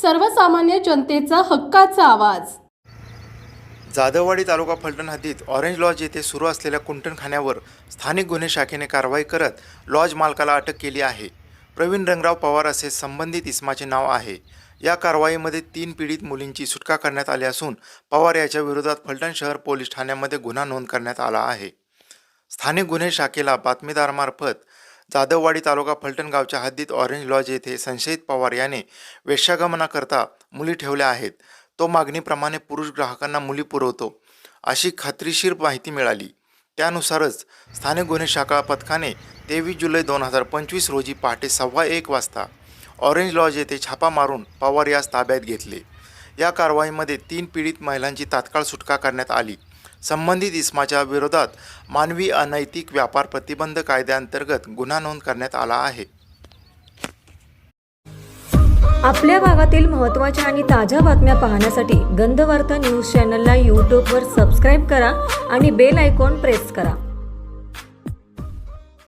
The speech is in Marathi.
सर्वसामान्य जनतेचा हक्काचा आवाज. जाधववाडी तालुका फलटण हद्दीत ऑरेंज लॉज येथे सुरू असलेल्या कुंटणखान्यावर स्थानिक गुन्हे शाखेने कारवाई करत लॉज मालकाला अटक केली आहे. प्रवीण रंगराव पवार असे संबंधित इस्माचे नाव आहे. या कारवाईमध्ये तीन पीडित मुलींची सुटका करण्यात आली असून पवार याच्या विरोधात फलटण शहर पोलीस ठाण्यामध्ये गुन्हा नोंद करण्यात आला आहे. स्थानिक गुन्हे शाखेला बातमीदारामार्फत जाधववाडी तालुका फलटण गावच्या हद्दीत ऑरेंज लॉज येथे संशयित पवार याने वेश्यागमनाकरता मुली ठेवल्या आहेत. तो मागणीप्रमाणे पुरुष ग्राहकांना मुली पुरवतो अशी खात्रीशीर माहिती मिळाली. त्यानुसारच स्थानिक गुन्हे शाखा पथकाने तेवीस जुलै दोन हजार पंचवीस रोजी पहाटे सव्वा एक वाजता ऑरेंज लॉज येथे छापा मारून पवार यास ताब्यात घेतले. या कारवाईमध्ये तीन पीडित महिलांची तात्काळ सुटका करण्यात आली. संबंधित इस्माच्या विरोधात मानवी अनैतिक व्यापार प्रतिबंध कायद्याअंतर्गत गुन्हा नोंद करण्यात आला आहे. आपल्या भागातील महत्त्वाच्या आणि ताज्या बातम्या पाहण्यासाठी गंधवार्ता न्यूज चॅनलला यूट्यूबवर सबस्क्राईब करा आणि बेल आयकॉन प्रेस करा.